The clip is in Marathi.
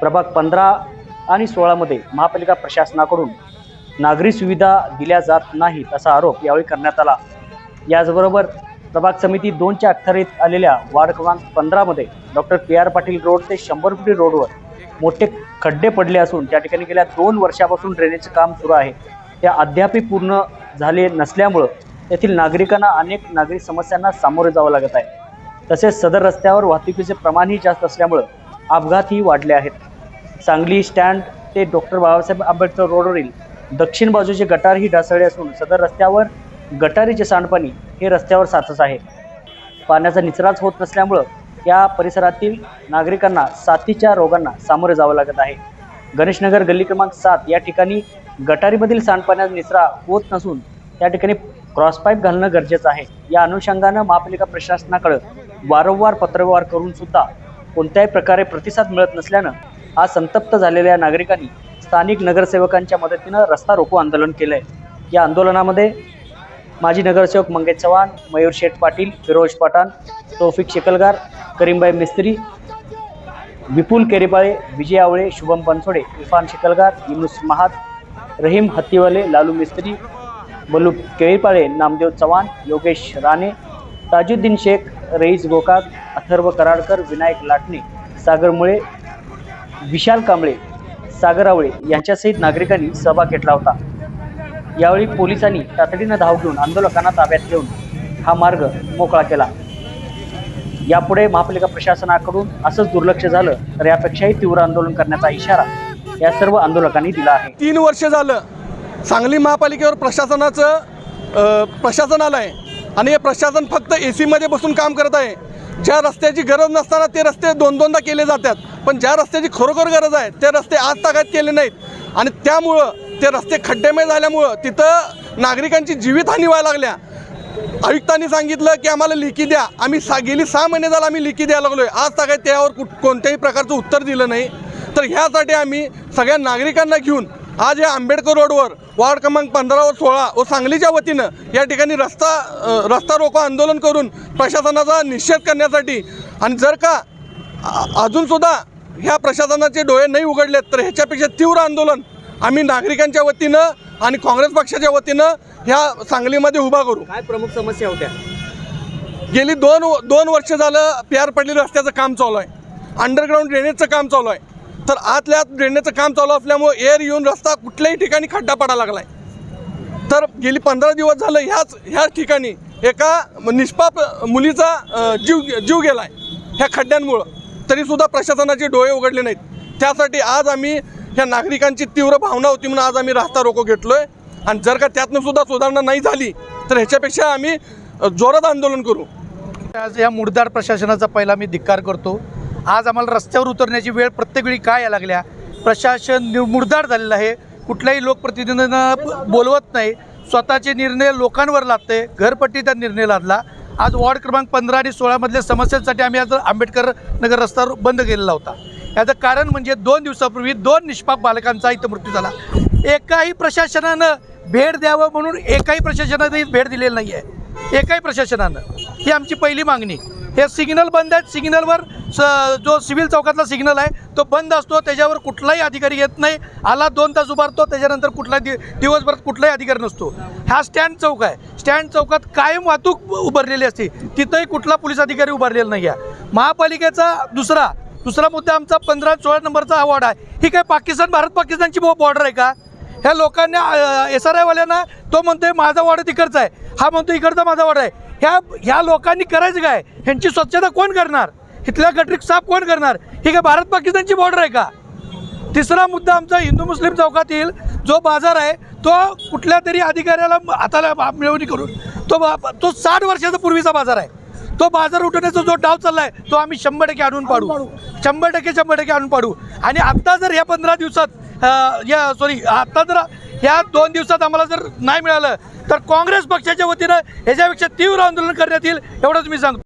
प्रभाग पंधरा आणि सोळामध्ये महापालिका प्रशासनाकडून नागरी सुविधा दिल्या जात नाहीत असा आरोप यावेळी करण्यात आला. याचबरोबर प्रभाग समिती दोनच्या अखत्यारीत आलेल्या वार्ड क्रमांक पंधरामध्ये doctor P R Patil road ते शंभर फुटी रोडवर मोठे खड्डे पडले असून त्या ठिकाणी गेल्या दोन वर्षापासून ड्रेनेजचं काम सुरू आहे. त्या अद्यापही पूर्ण झाले नसल्यामुळं येथील नागरिकांना अनेक नागरिक समस्यांना सामोरे जावं लागत आहे. तसेच सदर रस्त्यावर वाहतुकीचे प्रमाणही जास्त असल्यामुळं अपघातही वाढले आहेत. सांगली स्टँड ते डॉक्टर बाबासाहेब आंबेडकर रोडवरील दक्षिण बाजूचे गटारही ढासळले असून सदर रस्त्यावर गटारीचे सांडपाणी हे रस्त्यावर साचत आहे. पाण्याचा निचराच होत नसल्यामुळं या परिसरातील नागरिकांना साथीच्या रोगांना सामोरे जावं लागत आहे. गणेशनगर गल्ली क्रमांक सात या ठिकाणी गटारीमधील सांडपाण्याचा निचरा होत नसून त्या ठिकाणी क्रॉसपाईप घालणं गरजेचं आहे. या अनुषंगानं महापालिका प्रशासनाकडं वारंवार पत्रव्यवहार करून सुद्धा कोणत्याही प्रकारे प्रतिसाद मिळत नसल्यानं आज संतप्त झालेल्या नागरिकांनी स्थानिक नगरसेवकांच्या मदतीनं रस्ता रोको आंदोलन केलं आहे या आंदोलनामध्ये माजी नगरसेवक मंगेश चव्हाण मयूर शेठ पाटील फिरोज पाटाण तौफिक शेकलगार करीमबाई मिस्त्री विपुल केरेपाळे विजय आवळे शुभम बनसोडे इरफान शेकलगार युनुस महात रहीम हत्तीवाले लालू मिस्त्री बलू केळीपाळे नामदेव चव्हाण योगेश राणे ताजुद्दीन शेख रईस गोकाक अथर्व कराडकर विनायक लाटणे सागर मुळे विशाल कांबळे सागर आवळे यांच्यासहित नागरिकांनी सहभाग घेतला होता. यावेळी पोलिसांनी तातडीनं धाव घेऊन आंदोलकांना ताब्यात घेऊन हा मार्ग मोकळा केला. यापुढे महापालिका प्रशासनाकडून असंच दुर्लक्ष झालं तर यापेक्षाही तीव्र आंदोलन करण्याचा इशारा या सर्व आंदोलकांनी दिला आहे. तीन वर्ष झालं सांगली महापालिकेवर प्रशासनाचं प्रशासन आलं आहे आणि हे प्रशासन फक्त ए सीमध्ये बसून काम करत आहे. ज्या रस्त्याची गरज नसताना ते रस्ते दोन दोनदा केले जातात. पण ज्या रस्त्याची खरोखर गरज आहे ते रस्ते आज ताकद केले नाहीत. आणि त्यामुळं ते रस्ते खड्डेमय झाल्यामुळं तिथं नागरिकांची जीवितहानी व्हायला लागल्या. आयुक्तांनी सांगितलं की आम्हाला लिखी द्या. आम्ही सा गेली सहा महिने झाला आम्ही लिखी द्यायला लागलोय. आज काय त्यावर कुठ कोणत्याही प्रकारचं उत्तर दिलं नाही. तर ह्यासाठी आम्ही सगळ्या नागरिकांना घेऊन आज या आंबेडकर रोडवर वार्ड क्रमांक पंधरा व सोळा व सांगलीच्या वतीनं या ठिकाणी रस्ता रस्ता रोको आंदोलन करून प्रशासनाचा निषेध करण्यासाठी आणि जर का अजूनसुद्धा ह्या प्रशासनाचे डोळे नाही उघडलेत तर ह्याच्यापेक्षा तीव्र आंदोलन आम्ही नागरिकांच्या वतीनं आणि काँग्रेस पक्षाच्या वतीनं ह्या सांगलीमध्ये उभा करू. काय प्रमुख समस्या होत्या? गेली दोन दोन वर्ष झालं पी आर पाटील रस्त्याचं काम चालू आहे. अंडरग्राऊंड ड्रेनेजचं काम चालू आहे. तर आतल्या आत ड्रेनेजचं काम चालू असल्यामुळे एअर येऊन रस्ता कुठल्याही ठिकाणी खड्डा पडायला लागला आहे तर गेली पंधरा दिवस झालं ह्याच ह्याच ठिकाणी एका निष्पाप मुलीचा जीव जीव गेला आहे ह्या खड्ड्यांमुळं. तरीसुद्धा प्रशासनाचे डोळे उघडले नाहीत. त्यासाठी आज आम्ही ह्या नागरिकांची तीव्र भावना होती म्हणून आज आम्ही रास्ता रोको घेतलो आहे आणि जर का त्यातनं सुद्धा सुधारणा नाही झाली तर ह्याच्यापेक्षा आम्ही जोरात आंदोलन करू. आज या मुडदार प्रशासनाचा पहिला मी धिक्कार करतो. आज आम्हाला रस्त्यावर उतरण्याची वेळ प्रत्येक वेळी काय यायला लागल्या? प्रशासन नि- मुडदार झालेलं आहे. कुठल्याही लोकप्रतिनिधींना बोलवत नाही. स्वतःचे निर्णय लोकांवर लादते घरपट्टीचा निर्णय लादला. आज वॉर्ड क्रमांक पंधरा आणि सोळामधल्या समस्यांसाठी आम्ही आज आंबेडकर नगर रस्त्यावर बंद केलेला होता. याचं कारण म्हणजे दोन दिवसापूर्वी दोन निष्पाप बालकांचा इथं मृत्यू झाला. एकाही प्रशासनानं भेट द्यावं म्हणून एकाही प्रशासनाने भेट दिलेली नाही आहे एकाही प्रशासनानं. ही आमची पहिली मागणी. हे सिग्नल बंद आहेत. सिग्नलवर स जो सिव्हिल चौकातला सिग्नल आहे तो बंद असतो त्याच्यावर कुठलाही अधिकारी येत नाही. आला दोन तास उभारतो त्याच्यानंतर कुठला दि दिवसभरात कुठलाही अधिकारी नसतो. हा स्टँड चौक आहे. स्टँड चौकात कायम वाहतूक उभारलेली असते. तिथंही कुठला पोलीस अधिकारी उभारलेला नाही आहे महापालिकेचा दुसरा दुसरा मुद्दा आमचा पंधरा सोळा नंबरचा हा वॉर्ड आहे. ही काय पाकिस्तान भारत पाकिस्तानची बॉर्डर आहे का? ह्या लोकांना एस आर आयवाल्यांना तो म्हणतोय माझा वाडा तिकडचा आहे. हा म्हणतो इकडचा माझा वाडा आहे. ह्या ह्या लोकांनी करायचं काय? ह्यांची स्वच्छता कोण करणार? इथल्या गटरीक साफ कोण करणार? ही काय भारत पाकिस्तानची बॉर्डर आहे का? तिसरा मुद्दा आमचा हिंदू मुस्लिम चौकातील जो बाजार आहे तो कुठल्या तरी अधिकाऱ्याला हाताला मिळवणी करून तो बा- तो साठ वर्षाचा पूर्वीचा बाजार आहे. तो बाजार उठवण्याचा जो डाव चालला आहे तो आम्ही शंभर टक्के आणून पाडू. शंभर टक्के शंभर टक्के आणून पाडू. आणि आत्ता जर या पंधरा दिवसात या सॉरी आत्ता जर ह्या दोन दिवसात आम्हाला जर नाही मिळालं तर काँग्रेस पक्षाच्या वतीनं ह्याच्यापेक्षा तीव्र आंदोलन करण्यात येईल एवढंच मी सांगतो.